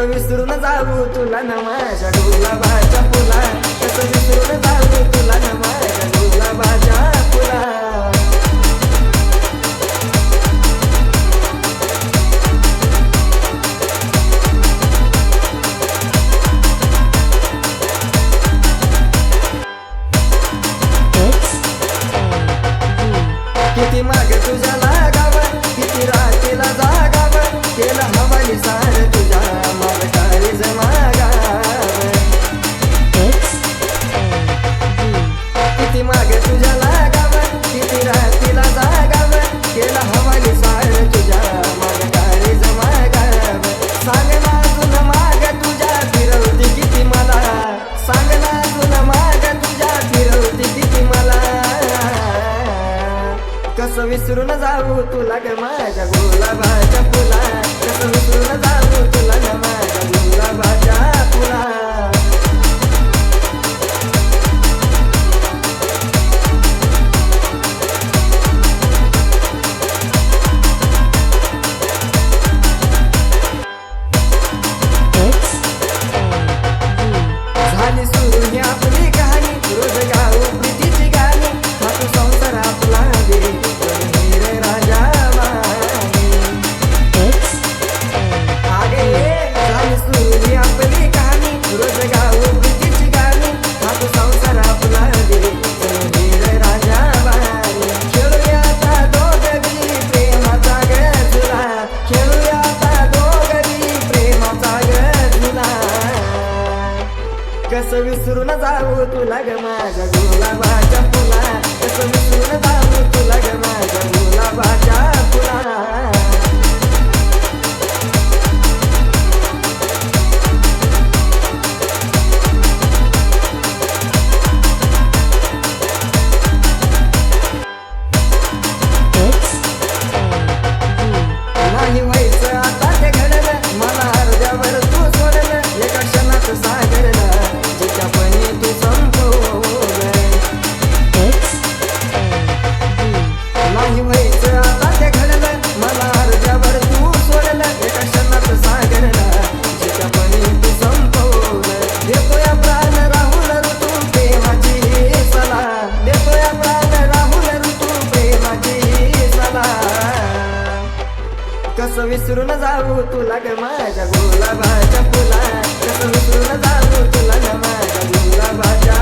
कसं विसरून जाऊ तुला ना माझ्या गुलाबाच्या फुला? कसं विसरून जाऊ तुला ना माझ्या गुलाबाच्या फुला? किती मागे तुझ्याला कसं विसरून जाऊ तुला ग माझ्या गुलाबाच्या फुला कसं विसरून जाऊ तुला ग माझ्या गुलाबाच्या फुला विसरून जाऊ तुला ग माझ्या गुलाबाच्या फुला. कसं विसरून जाऊ तुला ग माझ्या गुलाबाच्या विसरून जाऊ तुला ग माझ्या गुलाबाच्या फुला कसं विसरून जाऊ तुला ग माझ्या गुलाबाच्या